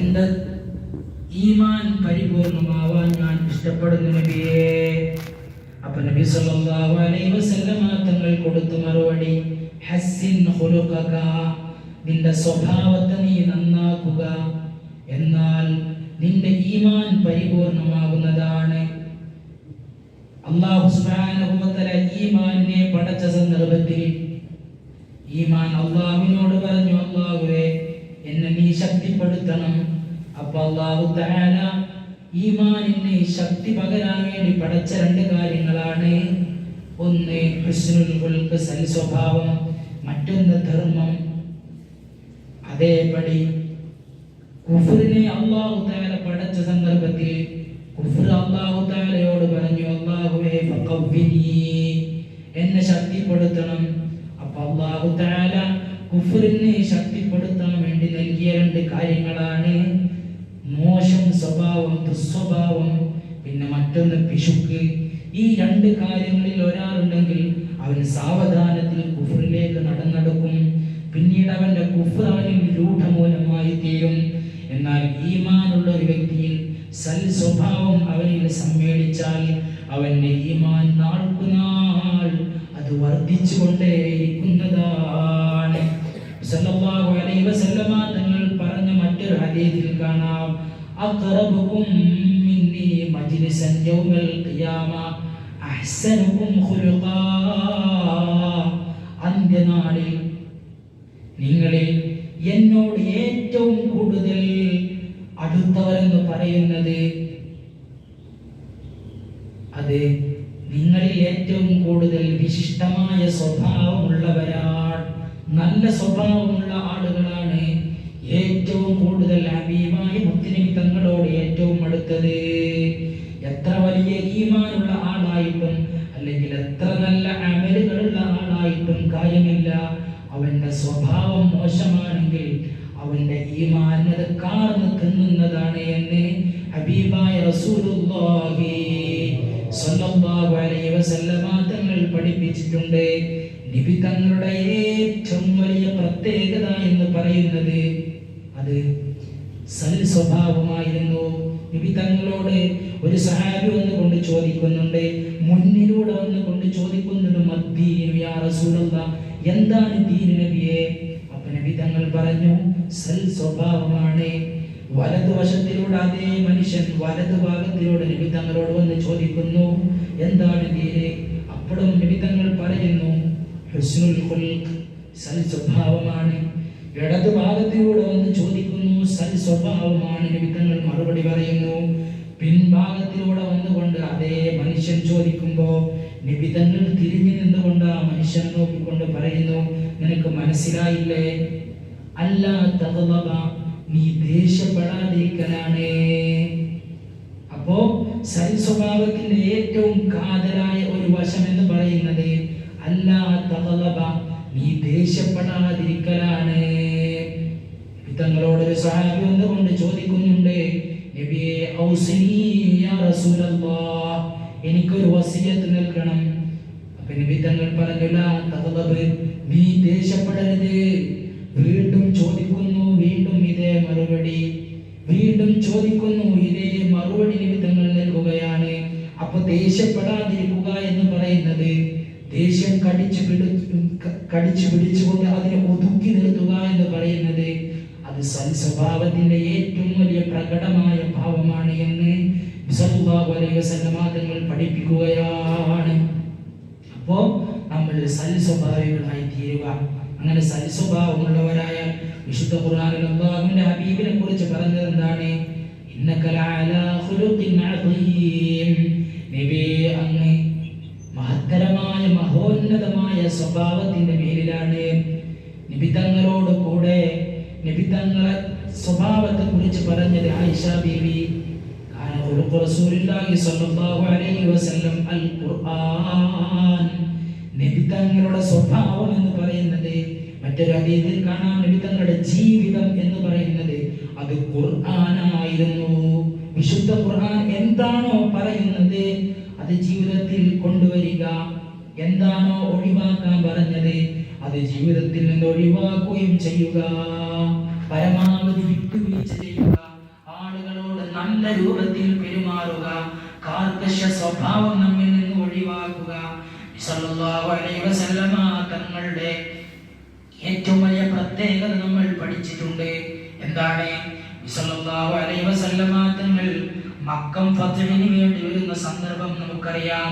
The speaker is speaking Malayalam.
എന്റെ ഈമാൻ പരിപൂർണമാവാൻ ഞാൻ ഇഷ്ടപ്പെടുന്നു നബിയേ. അപ്പൊ നബി സല്ലല്ലാഹു അലൈഹി വസല്ലമ തങ്ങൾ കൊടുത്ത മറുപടി ഹസ്സിൻ ഖുലുഖക നിന്റെ സ്വഭാവത്തെ നീ നന്നാക്കുക. എന്നാൽ നിന്റെ ഈമാൻ പരിപൂർണമാകുന്നതാണ്. അള്ളാഹു സുബ്ഹാനഹു വ തആല ഈമാനിനെ പടച്ച സന്ദർഭത്തിൽ ഈമാൻ അള്ളാഹുവിനോട് പറഞ്ഞു അള്ളാഹുവേ എന്നെ നീ ശക്തിപ്പെടുത്തണം. അപ്പൊ അള്ളാഹു തആല ഈമാനിന് ശക്തി പകരാൻ വേണ്ടി പഠിച്ച രണ്ട് കാര്യങ്ങളാണ്. ഒന്ന് ഹുസ്നുൽ സൽസ്വഭാവം സൽ സ്വഭാവം മറ്റൊന്ന് ധർമ്മം. അതേപടി കുഫറിനെ അള്ളാഹു താര പഠിച്ച സന്ദർഭത്തിൽ കുഫർ അള്ളാഹു താരയോട് പറഞ്ഞു അള്ളാഹുവേ എന്നെ ശക്തിപ്പെടുത്തണം. അപ്പൊ അള്ളാഹു തആല കുഫറിനെ ശക്തിപ്പെടുത്താൻ വേണ്ടി നൽകിയ രണ്ട് കാര്യങ്ങളാണ്. മോശം സ്വഭാവം ദുസ്വഭാവം പിന്നെ മറ്റൊന്ന് പിശുക്ക്. ഈ രണ്ട് കാര്യങ്ങളിൽ ഒരാളുണ്ടെങ്കിൽ അവൻ സാവധാനത്തിൽ കുഫറിലേക്ക് നടന്നെടുക്കും. പിന്നീട് അവന്റെ കുഫർ രൂഢമൂലമായി തീരും. എന്നാൽ ഈമാനുള്ള ഒരു വ്യക്തിയിൽ സൽ സ്വഭാവം അവനിൽ സമ്മേളിച്ചാൽ അവന്റെ ഈമാൻ നാൾക്കുനാൾ അത് വർദ്ധിച്ചുകൊണ്ടേയിരിക്കുന്നതാണ്. സല്ലല്ലാഹു അലൈഹി വസല്ലമ തങ്ങൾ പറഞ്ഞ മറ്റൊരു ഹദീസിൽ കാണാം. അഖറബുകും മിന്നി മജ്ലിസൻ യൗമൽ ഖിയാമ അഹ്സനുകും ഖുലുഖാ അന്ത്യനാളിൽ നിങ്ങളിൽ എന്നോട് ഏറ്റവും കൂടുതൽ അടുത്തവരെന്ന് പറയുന്നത് അത് നിങ്ങളിൽ ഏറ്റവും കൂടുതൽ വിശിഷ്ടമായ സ്വഭാവമുള്ളവരാണ്. നല്ല സ്വഭാവമുള്ള ആളുകളാണ് ഏറ്റവും കൂടുതൽ ഹബീബായ മുത്തിനി തങ്ങളോട് ഏറ്റവും അടുത്തത്. എത്ര വലിയ ഈമാനുള്ള ആളായിട്ടും അല്ലെങ്കിൽ എത്ര നല്ല അമലുകളുള്ള ആളായിട്ടും കാര്യമില്ല. അവന്റെ സ്വഭാവം മോശമാണെങ്കിൽ അവന്റെ ഈമാനത് കാർന്ന് തിന്നുന്നതാണ് എന്ന് ഹബീബായ റസൂലുള്ളാഹി സ്വല്ലല്ലാഹു അലൈഹി വസല്ലമ തങ്ങൾ പഠിപ്പിച്ചിട്ടുണ്ട്. നബി തങ്ങളുടെ ഏറ്റവും വലിയ പ്രത്യേകത എന്ന് പറയുന്നത് അത് സൽ സ്വഭാവമായിരുന്നു. നബി തങ്ങളോട് ഒരു സഹാബി വന്നുകൊണ്ട് ചോദിക്കുന്നുണ്ട് മുന്നിലൂടെ വന്നുകൊണ്ട് ചോദിക്കുന്നുണ്ട് എന്താണ് ദീൻ നബിയെ? അപ്പൊ നബി തങ്ങൾ പറഞ്ഞു സൽ സ്വഭാവമാണ്. വലതുവശത്തിലൂടെ അതേ മനുഷ്യൻ വലതു ഭാഗത്തിലൂടെ നബി തങ്ങളോട് വന്ന് ചോദിക്കുന്നു എന്താണ് ദീന്? അപ്പോഴും നബി തങ്ങൾ പറയുന്നു സൽ സ്വഭാവമാണ്. ഇടതു ഭാഗത്തിലൂടെ വന്ന് ചോദിക്കുന്നു സൽ സ്വഭാവമാണ്? നബി മറുപടി പറയുന്നു. പിൻഭാഗത്തിലൂടെ വന്നുകൊണ്ട് അതേ മനുഷ്യൻ ചോദിക്കുമ്പോ നബി തിരിഞ്ഞു നിന്നുകൊണ്ട് ആ മനുഷ്യൻ നോക്കിക്കൊണ്ട് പറയുന്നു നിനക്ക് മനസ്സിലായില്ലേ? അല്ല തകബ നീ ദേഷ്യപ്പെടാതിരിക്കലാണ്. അപ്പോ സൽ സ്വഭാവത്തിന്റെ ഏറ്റവും കാതലായ ഒരു വശം എന്ന് പറയുന്നത് അല്ല തഗ്ളബ നീ ദേഷ്യപ്പെടാതിരിക്കലാണ്. തങ്ങളോട് ഒരു സഹാബി വന്നുകൊണ്ട് ചോദിക്കുന്നുണ്ട്? എനിക്കൊരു വസിയത്ത് നൽകണം. അപ്പൊ നബി തങ്ങൾ പറഞ്ഞു ലാ തഗ്ളബ് നീ ദേഷ്യപ്പെടരുത്. വീണ്ടും ചോദിക്കുന്നു വീണ്ടും ഇതേ മറുപടി. വീണ്ടും ചോദിക്കുന്നു ഇതേ മറുപടി നബി തങ്ങൾ നൽകുകയാണ്. അപ്പൊ ദേഷ്യപ്പെടാതിരിക്കുക എന്ന് പറയുന്നത് ദേഷ്യം കടിച്ചു പിടി കടിച്ചു പിടിച്ചുകൊണ്ട് അതിനെ ഒതുക്കി നിർത്തുക എന്ന് പറയുന്നത് അത് സൽസ്വഭാവത്തിന്റെ ഏറ്റവും വലിയ പ്രകടമായ ഭാവമാണ് എന്ന് സന്നമാതങ്ങൾ പഠിപ്പിക്കുകയാണ്. അപ്പോ നമ്മൾ സൽസ്വഭാവികളായി തീരുക. അങ്ങനെ സൽ സ്വഭാവമുള്ളവരായാൽ വിശുദ്ധ ഖുർആനിൽ അള്ളാഹുവിന്റെ ഹബീബിനെ കുറിച്ച് പറഞ്ഞത് എന്താണ്? ഇന്നക്കലാ ഹുലുക്കിൻ ഖുലുഖിൻ നബി അങ്ങ് മഹോന്നതമായ സ്വഭാവത്തിന്റെ പേരിലാണ് നിബിതങ്ങളോട് കൂടെ നിബിതങ്ങളെ സ്വഭാവത്തെ കുറിച്ച് പറഞ്ഞത് ആയിഷ ബീവി. നിബിതങ്ങളുടെ സ്വഭാവം എന്ന് പറയുന്നത് മറ്റൊരു ഹദീസിൽ കാണാം. നിബിതങ്ങളുടെ ജീവിതം എന്ന് പറയുന്നത് അത് ഖുർആനായിരുന്നു. വിശുദ്ധ ഖുർആൻ എന്താണോ പറയുന്നത് അത് ജീവിതത്തിൽ കൊണ്ടുവരിക. എന്താണോ ഒഴിവാക്കാൻ പറഞ്ഞത് അത് ജീവിതത്തിൽ നിന്ന് ഒഴിവാക്കുകയും ചെയ്യുക. പരമാവധി വിട്ടുവീഴ്ച ചെയ്യുക. ആളുകളോട് നല്ല രൂപത്തിൽ പെരുമാറുക. കാർക്കശ സ്വഭാവം നമ്മിൽ നിന്ന് ഒഴിവാക്കുക. തങ്ങളുടെ ഏറ്റവും വലിയ പ്രത്യേകത നമ്മൾ പഠിച്ചിട്ടുണ്ട്. എന്താണ്? തങ്ങൾ മക്കം ഫത്ഹിന് വേണ്ടി വരുന്ന സന്ദർഭം നമുക്കറിയാം.